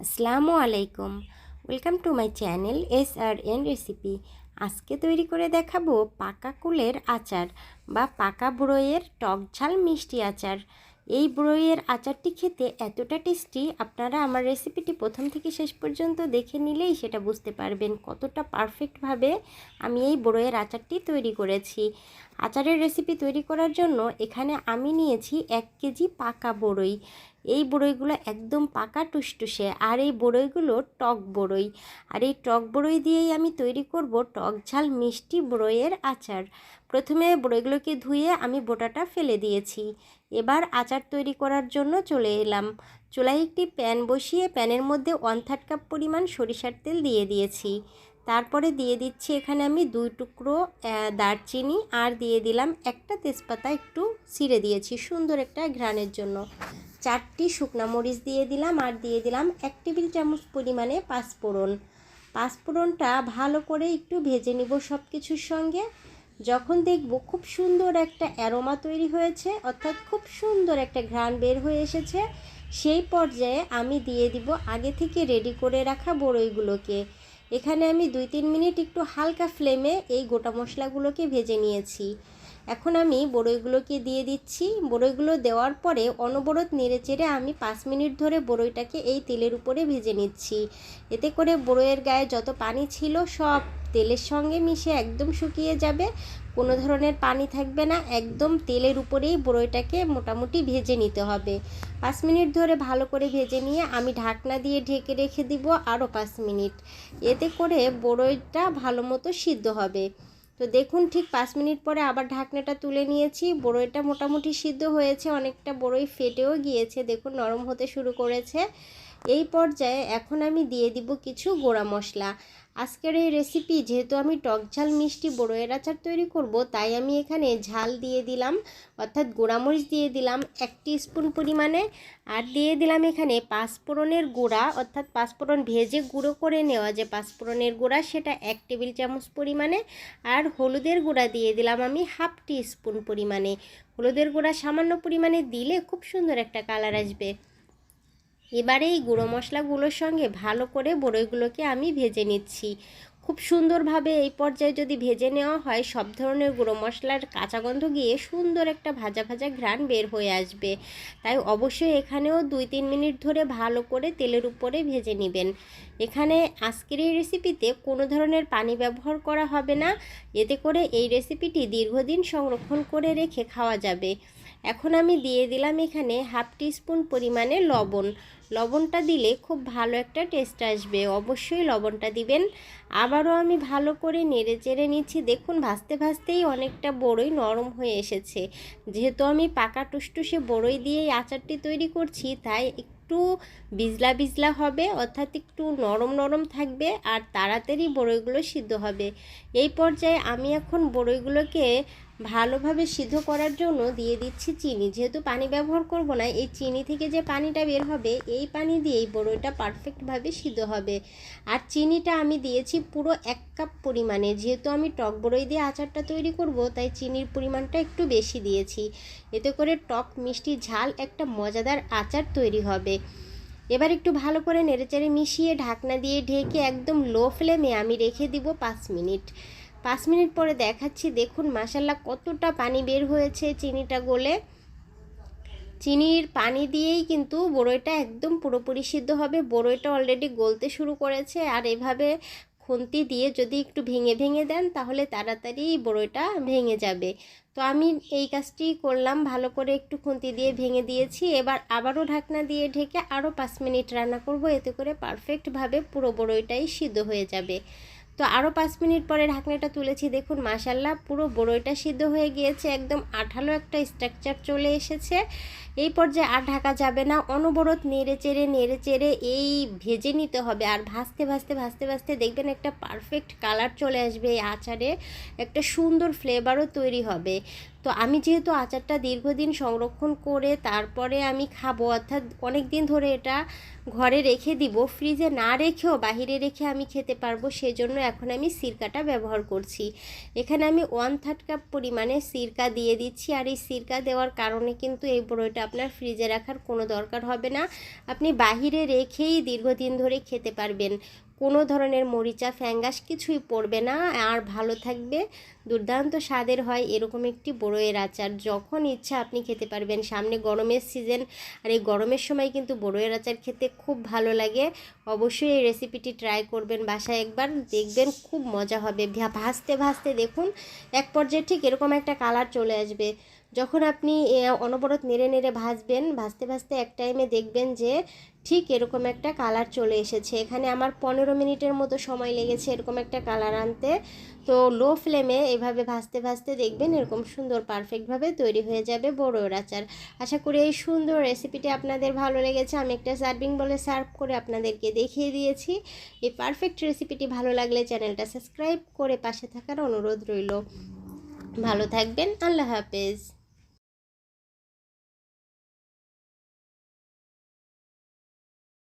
আসসালামু আলাইকুম। Welcome to my channel S R N recipe আজকে তৈরি করে দেখাবো পাকা কুলের আচার বা পাকা বড়ইয়ের টক ঝাল মিষ্টি আচার। এই বড়ইয়ের আচারটি খেতে এতটা টেস্টি, আপনারা আমার রেসিপিটি প্রথম থেকে শেষ পর্যন্ত দেখে নিলেই সেটা বুঝতে পারবেন কতটা পারফেক্টভাবে আমি এই বড়ইয়ের আচারটি তৈরি করেছি। আচারের রেসিপি তৈরি করার জন্য এখানে আমি নিয়েছি এক কেজি পাকা বড়ই এই বড়ইগুলো একদম পাকা টুসটুসে। আর এই বড়ইগুলো টক বড়ই। আর এই টক বড়ই দিয়েই আমি তৈরি করব টক ঝাল মিষ্টি বড়ইয়ের আচার। প্রথমে বড়ইগুলোকে ধুয়ে আমি বোটাটা ফেলে দিয়েছি। এবার আচার তৈরি করার জন্য চলে এলাম। চুলায় একটি প্যান বসিয়ে প্যানের মধ্যে ওয়ান থার্ড কাপ পরিমাণ সরিষার তেল দিয়ে দিয়েছি। তারপরে দিয়ে দিচ্ছি এখানে আমি দুই টুকরো দারচিনি আর দিয়ে দিলাম একটা তেজপাতা একটু ছিঁড়ে দিয়েছি সুন্দর একটা ঘ্রাণের জন্য। চারটি শুকনা মরিচ দিয়ে দিলাম আর দিয়ে দিলাম এক টেবিল চামচ পরিমাণে পাঁচফোড়ন। পাঁচফোড়নটা ভালো করে একটু ভেজে নিব সব কিছুর সঙ্গে। যখন দেখব খুব সুন্দর একটা অ্যারোমা তৈরি হয়েছে, অর্থাৎ খুব সুন্দর একটা ঘ্রাণ বের হয়ে এসেছে, সেই পর্যায়ে আমি দিয়ে দিব আগে থেকে রেডি করে রাখা বড়ইগুলোকে। এখানে আমি দুই তিন মিনিট একটু হালকা ফ্লেমে এই গোটা মশলাগুলোকে ভেজে নিয়েছি। এখন আমি বড়ইগুলোকে দিয়ে দিচ্ছি। বড়ইগুলো দেওয়ার পরে অনবরত নেড়ে চেড়ে আমি পাঁচ মিনিট ধরে বড়ইটাকে এই তেলের উপরে ভেজে নিচ্ছি। এতে করে বড়ইয়ের গায়ে যত পানি ছিল সব তেলের সঙ্গে মিশে একদম শুকিয়ে যাবে। কোনো ধরনের পানি থাকবে না, একদম তেলের উপরেই বড়ইটাকে মোটামুটি ভেজে নিতে হবে। পাঁচ মিনিট ধরে ভালো করে ভেজে নিয়ে আমি ঢাকনা দিয়ে ঢেকে রেখে দিব আরও পাঁচ মিনিট। এতে করে বড়ইটা ভালো মতো সিদ্ধ হবে। তো দেখুন ঠিক পাঁচ মিনিট পরে আবার ঢাকনাটা তুলে নিয়েছি। বড়ইটা মোটামুটি সিদ্ধ হয়েছে, অনেকটা বড়ই ফেটেও গিয়েছে, দেখুন নরম হতে শুরু করেছে। এই পর্যায়ে এখন আমি দিয়ে দিব কিছু গোড়া মশলা। আজকের এই রেসিপি যেহেতু আমি টক ঝাল মিষ্টি বড়ইয়ের আচার তৈরি করব, তাই আমি এখানে ঝাল দিয়ে দিলাম, অর্থাৎ গোড়ামরিচ দিয়ে দিলাম এক স্পুন পরিমাণে, আর দিয়ে দিলাম এখানে পাঁচফোড়নের গুঁড়া, অর্থাৎ পাঁচফোড়ন ভেজে গুঁড়ো করে নেওয়া যে পাঁচফোড়নের গুঁড়া, সেটা এক টেবিল চামচ পরিমাণে, আর হলুদের গুঁড়া দিয়ে দিলাম আমি হাফ টি স্পুন পরিমাণে। হলুদের গুঁড়া সামান্য পরিমাণে দিলে খুব সুন্দর একটা কালার আসবে। এবারে এই গুঁড়ো মশলাগুলোর সঙ্গে ভালো করে বড়ইগুলোকে আমি ভেজে নিচ্ছি। খুব সুন্দরভাবে এই পর্যায়ে যদি ভেজে নেওয়া হয়, সব ধরনের গুঁড়ো মশলার কাঁচা গন্ধ গিয়ে সুন্দর একটা ভাজা ভাজা ঘ্রাণ বের হয়ে আসবে। তাই অবশ্যই এখানেও দুই তিন মিনিট ধরে ভালো করে তেলের উপরে ভেজে নেবেন। এখানে আজকের এই রেসিপিতে কোনো ধরনের পানি ব্যবহার করা হবে না। এতে করে এই রেসিপিটি দীর্ঘদিন সংরক্ষণ করে রেখে খাওয়া যাবে। এখন আমি দিয়ে দিলাম এখানে হাফ টিস্পুন পরিমাণে লবণ। লবণটা দিলে খুব ভালো একটা টেস্ট আসবে। অবশ্যই লবণটা দিবেন। আবারও আমি ভালো করে নেড়ে চেড়ে নিচ্ছি। দেখুন, ভাজতে ভাজতেই অনেকটা বড়ই নরম হয়ে এসেছে। যেহেতু আমি পাকা টুসটুসে বড়ই দিয়েই আচারটি তৈরি করছি, তাই একটু বিজলা বিজলা হবে, অর্থাৎ একটু নরম নরম থাকবে আর তাড়াতাড়ি বড়ইগুলো সিদ্ধ হবে। এই পর্যায়ে আমি এখন বড়ইগুলোকে ভালোভাবে সিদ্ধ করার জন্য দিয়ে দিচ্ছি চিনি। যেহেতু পানি ব্যবহার করব না, এই চিনি থেকে যে পানিটা বের হবে, এই পানি দিয়েই বড়ইটা পারফেক্টভাবে সিদ্ধ হবে। আর চিনিটা আমি দিয়েছি পুরো এক কাপ পরিমাণে। যেহেতু আমি টক বড়ই দিয়ে আচারটা তৈরি করব, তাই চিনির পরিমাণটা একটু বেশি দিয়েছি। এতে করে টক, মিষ্টি, ঝাল একটা মজাদার আচার তৈরি হবে। এবার একটু ভালো করে নেড়েচেড়ে মিশিয়ে ঢাকনা দিয়ে ঢেকে একদম লো ফ্লেমে আমি রেখে দিব পাঁচ মিনিট। পাঁচ মিনিট পরে দেখাচ্ছি। দেখুন মাসাল্লা কতটা পানি বের হয়েছে চিনিটা গলে। চিনির পানি দিয়েই কিন্তু বড়ইটা একদম পুরোপুরি সিদ্ধ হবে। বড়ইটা অলরেডি গলতে শুরু করেছে আর এভাবে খুন্তি দিয়ে যদি একটু ভেঙে ভেঙে দেন, তাহলে তাড়াতাড়ি বড়ইটা ভেঙে যাবে। তো আমি এই কাজটি করলাম, ভালো করে একটু খুন্তি দিয়ে ভেঙে দিয়েছি। এবার আবারও ঢাকনা দিয়ে ঢেকে আরও পাঁচ মিনিট রান্না করব। এতে করে পারফেক্টভাবে পুরো বড়ইটাই সিদ্ধ হয়ে যাবে। তো আরও পাঁচ মিনিট পরে ঢাকনাটা তুলেছি। দেখুন মাসাল্লাহ পুরো বড়ইটা সিদ্ধ হয়ে গিয়েছে, একদম আঠালো একটা স্ট্রাকচার চলে এসেছে। এই পর্যায়ে আর ঢাকা যাবে না, অনবরত নেড়ে চেড়ে নেড়ে চেড়ে এই ভেজে নিতে হবে। আর ভাজতে ভাজতে ভাজতে ভাজতে দেখবেন একটা পারফেক্ট কালার চলে আসবে এই আচারে। একটা সুন্দর ফ্লেভারও তৈরি হবে। তো আমি যেহেতু আচারটা দীর্ঘদিন সংরক্ষণ করে তারপরে আমি খাব, অর্থাৎ অনেক দিন ধরে এটা ঘরে রেখে দিব, ফ্রিজে না রেখেও বাহিরে রেখে আমি খেতে পারব, সেজন্য এখন আমি সিরকাটা ব্যবহার করছি। এখানে আমি ওয়ান থার্ড কাপ পরিমাণে সিরকা দিয়ে দিচ্ছি, আর এই সিরকা দেওয়ার কারণে কিন্তু এই বড়ইটা আপনার ফ্রিজে রাখার কোনো দরকার হবে না। আপনি বাহিরে রেখেই দীর্ঘদিন ধরে খেতে পারবেন। কোনো ধরনের মরিচা, ফ্যাঙ্গাস কিছুই পড়বে না। আর ভালো থাকবে। দুর্দান্ত স্বাদের হয় এরকম একটি বড়ইয়ের আচার। যখন ইচ্ছা আপনি খেতে পারবেন। সামনে গরমের সিজন আর এই গরমের সময় কিন্তু বড়ইয়ের আচার খেতে খুব ভালো লাগে। অবশ্যই এই রেসিপিটি ট্রাই করবেন বাসায় একবার। দেখবেন খুব মজা হবে। ভা- ভাজতে ভাজতে দেখুন, এক পর্যায়ে ঠিক এরকম একটা কালার চলে আসবে। যখন আপনি অনবরত নেড়ে নেড়ে ভাজবেন, ভাজতে ভাজতে এক টাইমে দেখবেন যে ঠিক এরকম একটা কালার চলে এসেছে। এখানে আমার পনেরো মিনিটের মতো সময় লেগেছে এরকম একটা কালার আনতে। তো লো ফ্লেমে এভাবে ভাজতে ভাজতে দেখবেন এরকম সুন্দর পারফেক্টভাবে তৈরি হয়ে যাবে বড়োর আচার। আশা করি এই সুন্দর রেসিপিটি আপনাদের ভালো লেগেছে। আমি একটা সার্ভিং বলে সার্ভ করে আপনাদেরকে দেখিয়ে দিয়েছি। এই পারফেক্ট রেসিপিটি ভালো লাগলে চ্যানেলটা সাবস্ক্রাইব করে পাশে থাকার অনুরোধ রইল। ভালো থাকবেন, আল্লাহ হাফেজ।